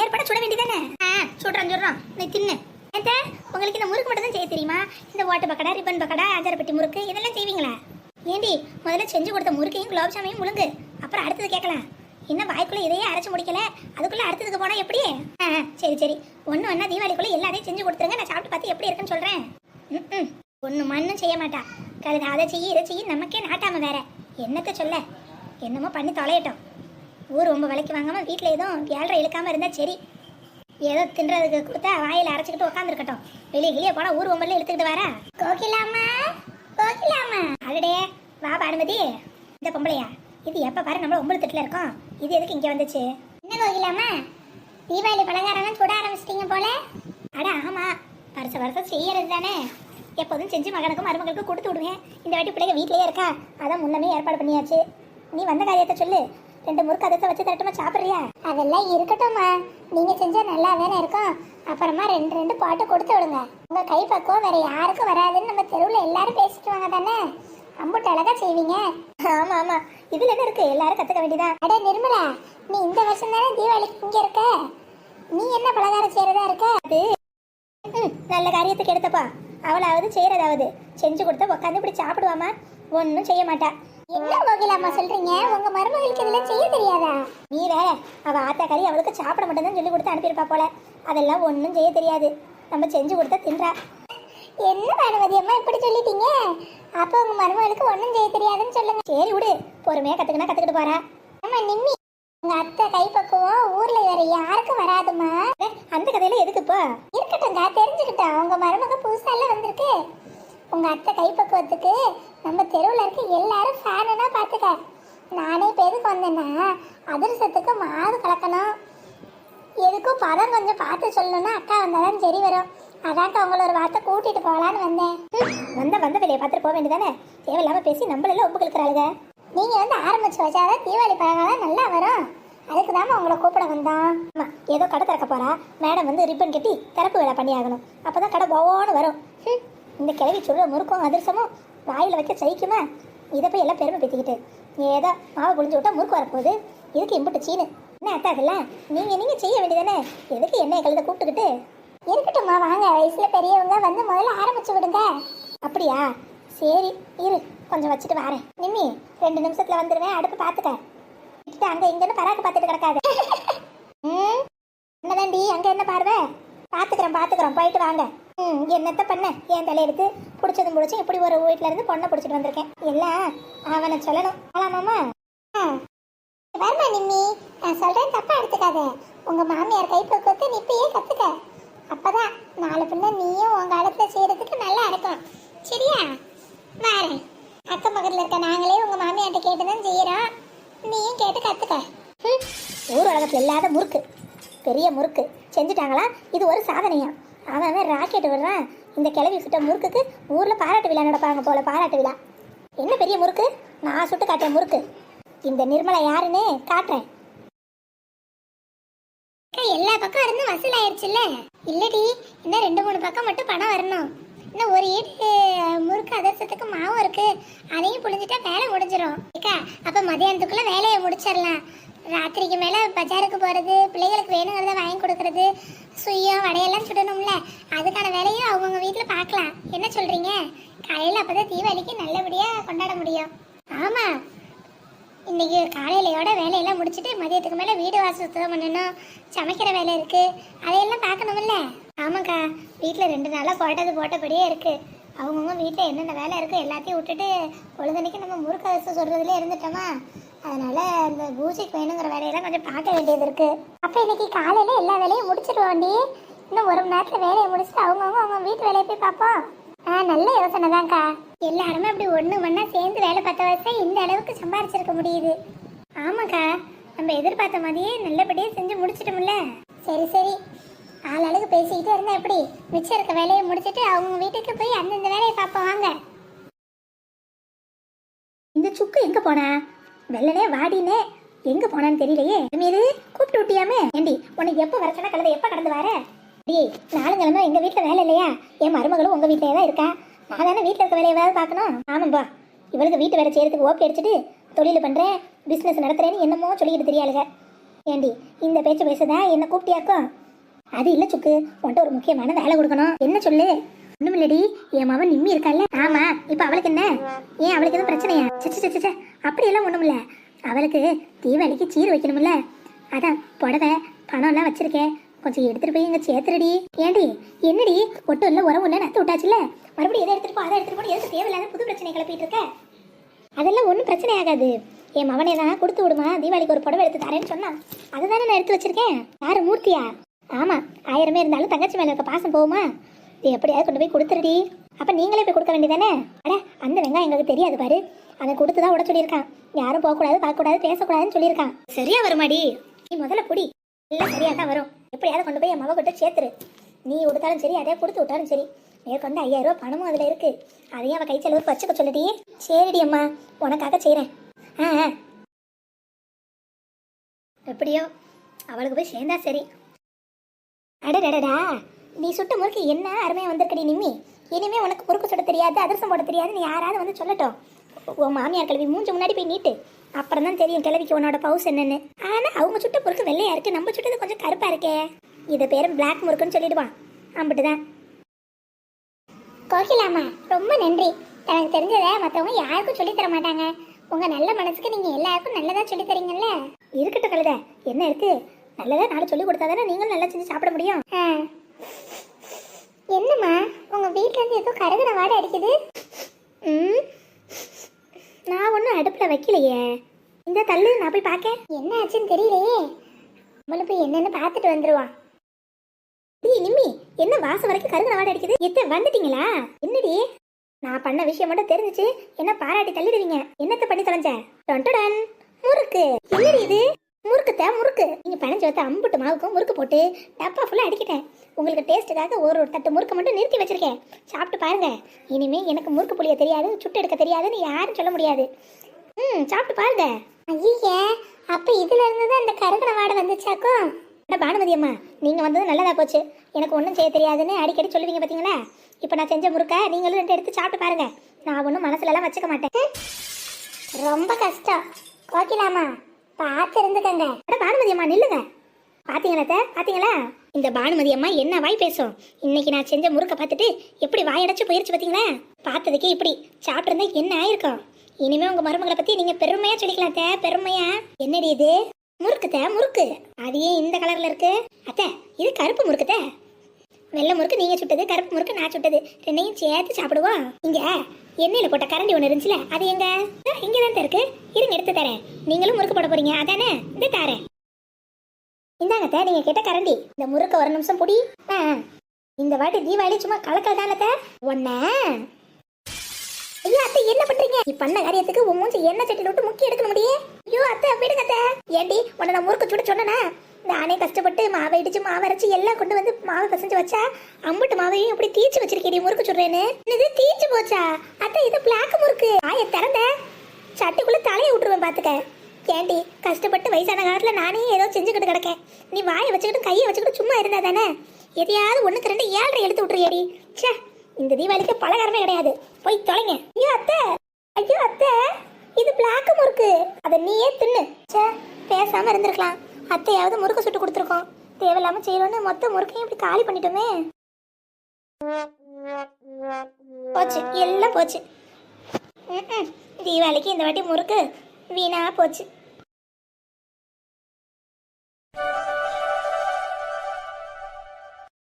ஏற்பட சுட வேண்டியதானே ஆ சுடுறோம் சுடுறோம் நீ தின்னு. ஏத்த உங்களுக்கு இந்த முறுக்கு மட்டும் தான் செய்ய தெரியுமா? இந்த ஓட்டு பக்கடா ரிப்பன் பக்கடா ஆஜாரப்பட்டி முறுக்கு இதெல்லாம் செய்வீங்களா? ஏண்டி முதல்ல செஞ்சு கொடுத்த முறுக்கையும் குலாப் ஜாமையும் முழுங்கு. அப்புறம் அடுத்தது கேட்கலாம். என்ன வாய்க்குள்ள இதையே அரைச்சு முடிக்கல? அதுக்குள்ள அடுத்ததுக்கு போனா எப்படி? ஆ, சரி சரி. ஒன்று ஒன்றா தீபாவளிக்குள்ள எல்லாத்தையும் செஞ்சு கொடுத்துருங்க. நான் சாப்பிட்டு பார்த்து எப்படி இருக்குன்னு சொல்றேன். ம் ஒன்று மண்ணும் செய்ய மாட்டா. கழுது அதை செய்ய இதை செய்ய நமக்கே நாட்டாம வேற. என்னத்த சொல்ல? என்னமோ பண்ணி தொலையட்டும். ஊர் ரொம்ப விலைக்கு வாங்காமல் வீட்டில் எதுவும் ஏழரை இழுக்காமல் இருந்தால் சரி. ஏதோ தின்றதுக்கு கொடுத்தா வாயில் அரைச்சிக்கிட்டு உட்காந்துருக்கட்டும் வெளியே வெளியே போனால் ஊர் ஒம்பரில் இழுத்துக்கிட்டு வரா. கோகிலாமா கோகிலாமா அடடே வா பானுமதி இந்த பொம்பளையா இது எப்போ பாரு நம்மள ஒம்பது திட்டில் இருக்கோம். இது எதுக்கு இங்கே வந்துச்சு? என்ன கோகிலாமா தீபாவளி பலகாரம்லாம் சுட ஆரம்பிச்சிட்டீங்க போல. அட ஆமாம் வருஷ வருஷம் செய்யறது தானே. எப்போதும் செஞ்சு மகனுக்கும் மருமகளுக்கும் கொடுத்து விடுவேன். இந்த வாட்டி பிள்ளைங்க வீட்டிலேயே இருக்கா? அதான் முன்னமே ஏற்பாடு பண்ணியாச்சு. நீ வந்த காரியத்தை சொல்லு. ரெண்டு முறுக்கு அதத்தை வச்சு தரட்டுமா சாப்பிட்றியா? அதெல்லாம் இருக்கட்டும்மா. நீங்க செஞ்சா நல்லா தானே இருக்கும். அப்புறமா ரெண்டு ரெண்டு பாட்டு கொடுத்து விடுங்க. உங்க கை பக்குவம் வேற யாருக்கும் வராதுன்னு நம்ம தெருவில் எல்லாரும் பேசிட்டு வாங்க தானே? அம்புட்டு அழகா செய்வீங்க. ஆமா ஆமா. இதுல என்ன இருக்கு? எல்லாரும் கத்துக்க வேண்டியதான் அட நிர்மலா நீ இந்த வருஷம் தானே தீபாவளிக்கு இங்க இருக்க? நீ என்ன பலகாரம் செய்யறதா இருக்க? அது நல்ல காரியத்துக்கு எடுத்தப்பா. அவளாவது செய்யறதாவது. செஞ்சு கொடுத்தா உட்காந்து இப்படி சாப்பிடுவாமா? ஒன்றும் செய்ய மாட்டா. என்ன கோகிலாமா சொல்றீங்க? உங்க மருமகளுக்கு இதெல்லாம் செய்ய தெரியாதா? நீ வேற அவ ஆத்தாக்காரி அவளுக்கு சாப்பிட மட்டும்தான் சொல்லி கொடுத்து அனுப்பியிருப்பா போல. அதெல்லாம் ஒன்றும் செய்ய தெரியாது. நம்ம செஞ்சு கொடுத்தா தின்றா. என்ன பானுமதி அம்மா இப்படி சொல்லிட்டீங்க? அப்போ உங்க மருமகளுக்கு ஒன்றும் செய்ய தெரியாதுன்னு சொல்லுங்க. சரி விடு பொறுமையா கத்துக்கினா கத்துக்கிட்டு போறா. ஆமா நிம்மி. உங்க அத்தை கைப்பக்குவம் ஊர்ல வேற யாருக்கும் வராதுமா அந்த கதையில எதுக்கு இப்போ? தெரிஞ்சுக்கிட்டா உங்க மருமக புதுசால வந்திருக்கு. உங்க அத்தை கைப்பக்குவத்துக்கு நம்ம தெருவில் இருக்க எல்லாரும் ஃபேனுனா பார்த்துக்க எதுக்கு வந்தேன்னா அதிர்ஷ்டத்துக்கு மாவு கலக்கணும். எதுக்கும் பதம் கொஞ்சம் பார்த்து சொல்லணும்னா அக்கா வந்தாதான் சரி வரும். அதான்க்கா உங்களை ஒரு வார்த்தை கூட்டிட்டு போகலான்னு வந்தேன். வந்த வந்த வெளியே பார்த்துட்டு போக வேண்டியதானே? தேவையில்லாம பேசி நம்மளெல்லாம் ஒப்பு கழுக்கிறாளுங்க நீங்க வந்து ஆரம்பிச்சு வச்சாதான் தீபாவளி பழகாலம் நல்லா வரும். அதுக்கு தாம உங்களை கூப்பிட வந்தோம். ஆமா ஏதோ கடை திறக்க போறா. மேடம் வந்து ரிப்பன் கட்டி திறப்பு வேலை பண்ணி ஆகணும். அப்பதான் கடை போவோன்னு வரும். இந்த கிழவி சொல்ற முறுக்கும் அதிர்ஷ்டமும் வாயில வைக்க சகிக்குமா? இதை போய் எல்லாம் பெருமை பேத்திக்கிட்டு ஏதோ மாவு புளிஞ்சு விட்டா முறுக்கு வரப்போகுது. இதுக்கு இம்புட்டு சீனு? என்ன அத்தா நீங்க நீங்க செய்ய வேண்டியதானே? எதுக்கு என்ன கழுத கூப்பிட்டுக்கிட்டு? இருக்கட்டும்மா வாங்க. வயசுல பெரியவங்க வந்து முதல்ல ஆரம்பிச்சு விடுங்க. அப்படியா? சரி இரு. கொஞ்சம் வச்சுட்டு வரேன். நிம்மி ரெண்டு நிமிஷத்துல வந்துருவேன். அடுப்பு பார்த்துட்டேன் விட்டுட்டு அங்க இங்கன்னு பராக்கு பார்த்துட்டு கிடக்காது. ம்? என்னதாண்டி? அங்க என்ன பார்வை? பாத்துக்கிறேன் பாத்துக்கிறோம். போயிட்டு வாங்க. ம் என்னத்த பண்ண? ஏன் தலையெடுத்து? பிடிச்சதும் பிடிச்சி இப்படி ஒரு வீட்ல இருந்து பொண்ணை பிடிச்சிட்டு வந்திருக்கேன். எல்லாம் அவனை சொல்லணும். ஆமாம்மா வர்மா நிம்மி. நான் சொல்றேன் தப்பா எடுத்துக்காத. உங்க மாமியார் கைப்பக்குவத்தை நீ இப்பயே கத்துக்க. அப்பதான் நாலு பின்ன நீயும் உங்க காலத்துல செய்யறதுக்கு நல்லா இருக்கும். சரியா? வரேன். அக்கம் பக்கத்துல இருக்க நாங்களே உங்க மாமியார்ட்ட கேட்டுதான் செய்யறோம். நீயும் கேட்டு கத்துக்க. ஹம், ஊர் உலகத்துல இல்லாத முறுக்கு. பெரிய முறுக்கு. செஞ்சுட்டாங்களா? இது ஒரு சாதனையா? அவன் ராக்கெட் விடுறான். இந்த கிளவி சுட்ட முறுக்குக்கு ஊர்ல பாராட்டு விழா நடப்பாங்க போல பாராட்டு விழா. என்ன பெரிய முறுக்கு? நான் சுட்டு காட்டுறேன் முறுக்கு. இந்த நிர்மலா யாருன்னு காட்டுறேன். எல்லா பக்கம் இருந்து வசூல் ஆயிருச்சுல்ல? இல்லடி இன்னும் ரெண்டு மூணு பக்கம் மட்டும் பணம் வரணும். இன்னும் ஒரு ஈட்டு முறுக்கு அதிர்ஷ்டத்துக்கு மாவும் இருக்கு. அதையும் புழிஞ்சிட்டா வேலை முடிஞ்சிடும் ஏக்கா அப்ப மதியானத்துக்குள்ள வேலையை முடிச்சிடலாம் ராத்திரிக்கு மேல பஜாருக்கு போறது பிள்ளைகளுக்கு வேணுங்கிறத வாங்கி கொடுக்கறது சுயம் வடையெல்லாம் சுடணும்ல. அதுக்கான வேலையும் அவங்கவுங்க வீட்டுல பார்க்கலாம் என்ன சொல்றீங்க? காலையில அப்பதான் தீபாவளிக்கு நல்லபடியா கொண்டாட முடியும். ஆமா. இன்னைக்கு காலையிலையோட வேலையெல்லாம் முடிச்சுட்டு மதியத்துக்கு மேலே வீடு வாசல் சுத்தம் பண்ணணும். சமைக்கிற வேலை இருக்கு. அதையெல்லாம் பார்க்கணும்ல. ஆமாக்கா. வீட்டில் ரெண்டு நாளாக போட்டது போட்டபடியே இருக்கு. அவங்கவுங்க வீட்டில் என்னென்ன வேலை இருக்கோ எல்லாத்தையும் விட்டுட்டு பொழுதனைக்கு நம்ம முறுக்க அரிசி சொல்றதுல இருந்துட்டோமா? அதனால் அந்த பூஜைக்கு வேணுங்கிற வேலையெல்லாம் கொஞ்சம் பார்க்க வேண்டியது இருக்குது அப்போ இன்னைக்கு காலையில் எல்லா வேலையும் முடிச்சிடுவோண்டி இன்னும் ஒரு மணி நேரத்தில் வேலையை முடிச்சுட்டு அவங்கவுங்க அவங்க வீட்டு வேலையை போய் பார்ப்போம். ஆ நல்ல யோசனை தான்க்கா. எல்லாருமே அப்படி ஒன்று ஒன்றா சேர்ந்து வேலை பார்த்த வயசுல இந்த அளவுக்கு சம்பாரிச்சிருக்க முடியுது. ஆமாக்கா நம்ம எதிர்பார்த்த மாதிரியே நல்லபடியாக செஞ்சு முடிச்சிட்டோம்ல. சரி சரி. பேசிக்கிட்டு பேசிக்கிட்டே இருந்தா எப்படி? மிச்சம் இருக்க வேலையை முடிச்சிட்டு அவங்க வீட்டுக்கு போய் அந்தந்த வேலையை பார்ப்போம் வாங்க. இந்த சுக்கு எங்க போனா? வெள்ளனே வாடினே. எங்க போனான்னு தெரியலையே. மீது கூப்பிட்டு விட்டியாமே? ஏண்டி உனக்கு எப்போ வர சொன்னா கலந்து எப்போ கடந்து வர? டேய் நாளுங்கிழமை எங்க வீட்டில் வேலை இல்லையா? என் மருமகளும் உங்க வீட்லயே தான் இருக்கா? நான் தானே வீட்ல இருக்க வேலையை வேலை பார்க்கணும்? ஆமாம்பா இவளுக்கு வீட்டு வேலை செய்யறதுக்கு ஓகே அடிச்சுட்டு தொழில் பண்றேன் பிசினஸ் நடத்துறேன்னு என்னமோ சொல்லிக்கிட்டு தெரியாளுங்க ஏண்டி இந்த பேச்சு பேசுதா? என்ன கூப்பிட்டியாக்கும் அது இல்ல சுக்கு. உன்ட்ட ஒரு முக்கியமான வேலை கொடுக்கணும். என்ன சொல்லு? ஒண்ணும் இல்லடி. என் மவன் நிம்மி இருக்கால்ல. ஆமா. இப்ப அவளுக்கு என்ன? ஏன் அவளுக்கு எதுவும் பிரச்சனையா? சச்சு சச்சு அப்படி எல்லாம் ஒண்ணுமில்ல அவளுக்கு தீபாவளிக்கு சீர் வைக்கணும்ல. அதான் புடவை பணம் எல்லாம் வச்சிருக்கேன் கொஞ்சம் எடுத்துட்டு போய் எங்க சேர்த்துருடி. ஏண்டி? என்னடி? ஒட்டும் இல்ல உறவு இல்ல நத்து விட்டாச்சுல மறுபடியும் எதை எடுத்துட்டு போ அதை எடுத்துட்டு போய் எதுக்கு தேவையில்லாத புது பிரச்சனை கிளப்பிட்டு இருக்க? அதெல்லாம் ஒன்றும் பிரச்சனை ஆகாது. என் மவனை தான் கொடுத்து விடுமா? தீபாவளிக்கு ஒரு புடவை எடுத்து தரேன்னு சொன்னான் அதுதானே நான் எடுத்து வச்சிருக்கேன். யாரு மூர்த்தியா? ஆமாம் ஆயிரமே இருந்தாலும் தங்கச்சி மேலே இருக்க பாசம் போகுமா? இது எப்படியாவது கொண்டு போய் கொடுத்துருடி. அப்போ நீங்களே போய் கொடுக்க வேண்டியதானே அட அந்த வெங்காயம் எங்களுக்கு தெரியாது பாரு. அதை கொடுத்து தான் விட சொல்லியிருக்கான். யாரும் போகக்கூடாது பார்க்கக்கூடாது பேசக்கூடாதுன்னு சொல்லியிருக்கான். சரியா வருமாடி? நீ முதல்ல குடி. எல்லாம் சரியாக தான் வரும். எப்படியாவது கொண்டு போய் என் மக கிட்ட சேர்த்துரு. நீ கொடுத்தாலும் சரி அதே கொடுத்து விட்டாலும் சரி. மேற்கொண்டு ஐயாயிரம் பணமும் அதில் இருக்கு. அதையும் அவள் கை செலவுக்கு வச்சுக்க சொல்லுடி. சரிடி அம்மா உனக்காக செய்கிறேன் ஆ ஆ. எப்படியோ அவளுக்கு போய் சேர்ந்தா சரி. அடடடடா நீ சுட்ட முறுக்கு என்ன அருமையாக வந்திருக்கடி நிம்மி. இனிமே உனக்கு முறுக்கு சுட தெரியாது அதிரசம் போட தெரியாது நீ யாராவது வந்து சொல்லட்டும். உன் மாமியார் கிளவி மூஞ்சி முன்னாடி போய் நீட்டு. அப்புறம் தான் தெரியும் கிளவிக்கு உன்னோட பவுஸ் என்னன்னு. ஆனால் அவங்க சுட்ட முறுக்கு வெள்ளையா இருக்கு நம்ம சுட்டது கொஞ்சம் கருப்பா இருக்கே. இதை பேரும் பிளாக் முறுக்குன்னு சொல்லிடுவான். அம்பிட்டுதான். கோகிலாமா ரொம்ப நன்றி. எனக்கு தெரிஞ்சதை மற்றவங்க யாருக்கும் சொல்லித் தர மாட்டாங்க. உங்க நல்ல மனசுக்கு நீங்க எல்லாருக்கும் நல்லதா சொல்லி தரீங்கல்ல. இருக்கட்டும் கழுத என்ன இருக்கு? நல்லதா நாலு சொல்லி கொடுத்தா தானே நீங்களும் நல்லா செஞ்சு சாப்பிட முடியும்? என்னம்மா உங்க வீட்ல இருந்து ஏதோ கருகிற வாடை அடிக்குது? ம். நான் ஒன்றும் அடுப்பில் வைக்கலையே. இந்த தள்ளு நான் போய் பார்க்க என்ன ஆச்சுன்னு தெரியலையே. நம்மள போய் என்னன்னு பார்த்துட்டு வந்துருவான். டேய் நிம்மி என்ன வாசம் வரைக்கும் கருகிற வாடை அடிக்குது? எத்த வந்துட்டீங்களா? என்னடி? நான் பண்ண விஷயம் மட்டும் தெரிஞ்சுச்சு. என்ன பாராட்டி தள்ளிடுவீங்க? என்னத்த பண்ணி தொலைஞ்ச? டொன்டடன் முறுக்கு என்னடி இது? முறுக்குத்த முறுக்கு. நீங்க பணஞ்சு வைத்த அம்புட்டு மாவுக்கும் முறுக்கு போட்டு டப்பா ஃபுல்லா அடிக்கிட்டேன். உங்களுக்கு டேஸ்ட்டுக்காக ஒரு ஒரு தட்டு முறுக்கு மட்டும் நிறுத்தி வச்சிருக்கேன். சாப்பிட்டு பாருங்க. இனிமே எனக்கு முறுக்கு புளிய தெரியாது சுட்டு எடுக்க தெரியாதுன்னு யாரும் சொல்ல முடியாது. ம் சாப்பிட்டு பாருங்க. ஐயே அப்ப இதுல இருந்து தான் இந்த கருகன வாடை வந்துச்சாக்கும் பானுமதி அம்மா நீங்க வந்தது நல்லதா போச்சு. எனக்கு ஒன்றும் செய்ய தெரியாதுன்னு அடிக்கடி சொல்லுவீங்க பாத்தீங்களா? இப்போ நான் செஞ்ச முறுக்க நீங்களும் ரெண்டு எடுத்து சாப்பிட்டு பாருங்க. நான் ஒன்றும் மனசுல எல்லாம் வச்சுக்க மாட்டேன். ரொம்ப கஷ்டம். கோகிலாமா பார்த்து இருந்துக்கங்க அட பானுமதி அம்மா நில்லுங்க. பாத்தீங்களா அத்தை? பாத்தீங்களா? இந்த பானுமதி அம்மா என்ன வாய் பேசும்? இன்னைக்கு நான் செஞ்ச முறுக்க பார்த்துட்டு எப்படி வாயடைச்சு போயிருச்சு பாத்தீங்களா? பார்த்ததுக்கே இப்படி சாப்பிட்டு என்ன ஆயிருக்கும்? இனிமே உங்க மருமகளை பத்தி நீங்க பெருமையா சொல்லிக்கலாம் அத்தை, பெருமையா? என்னடி இது? முறுக்கு தே முறுக்கு. அது ஏன் இந்த கலர்ல இருக்கு. அத்தை இது கருப்பு முறுக்கு தே வெள்ளை முறுக்கு நீங்க சுட்டது கருப்பு முறுக்கு நான் சுட்டது. ரெண்டையும் சேர்த்து சாப்பிடுவோம் இங்க எண்ணெயில போட்ட கரண்டி ஒன்று இருந்துச்சுல அது எங்க? அஹ், இங்க தான் இருக்கு. இருங்க எடுத்து தரேன். நீங்களும் முறுக்கு போட போறீங்க அதானே? இந்த தாரேன். இந்தாங்க நீங்கள் நீங்க கேட்ட கரண்டி. இந்த முறுக்க ஒரு நிமிஷம் புடி. ஆ, இந்த வாட்டி தீபாவளி சும்மா கலக்கல் தானே ஒன்ன ஐயோ அத்தை என்ன பண்றீங்க? நீ பண்ண காரியத்துக்கு உன் மூஞ்சி எண்ணெய் சட்டில விட்டு முக்கி எடுக்க முடியே. ஐயோ அத்தை விடுங்க அத்தை. ஏண்டி உன்னை நான் முறுக்கு சுட சொன்னேன்னா நானே கஷ்டப்பட்டு மாவை இடிச்சு மாவை அரைச்சு எல்லாம் கொண்டு வந்து மாவை பசஞ்சு வச்சா அம்புட்டு மாவையும் இப்படி தீச்சு வச்சிருக்கேன் முறுக்கு சொல்றேன்னு இது தீச்சு போச்சா? அத்தை இது பிளாக் முறுக்கு. ஆய திறந்த. சட்டுக்குள்ள தலையை விட்டுருவேன் பாத்துக்க. ஏண்டி கஷ்டப்பட்டு வயசான காலத்துல நானே ஏதோ செஞ்சுக்கிட்டு கிடக்கேன். நீ வாயை வச்சுக்கிட்டு கையை வச்சுக்கிட்டு சும்மா இருந்தா தானே? எதையாவது ஒண்ணுக்கு ரெண்டு ஏழரை எடுத்து விட்டுறியடி ச்சே இந்த தீபாவளிக்கு பலகாரமே கிடையாது. போய் தொலைங்க. ஐயோ அத்தை. ஐயோ அத்தை. இது பிளாக் முறுக்கு. அதை நீயே தின்னு. ச்சே பேசாம இருந்திருக்கலாம். அத்தையாவது முறுக்கு சுட்டு கொடுத்துருக்கோம். தேவையில்லாமல் செய்யணும்னு மொத்த முறுக்கையும் இப்படி காலி பண்ணிட்டோமே. போச்சு எல்லாம் போச்சு. தீபாவளிக்கு இந்த வாட்டி முறுக்கு வீணாக போச்சு.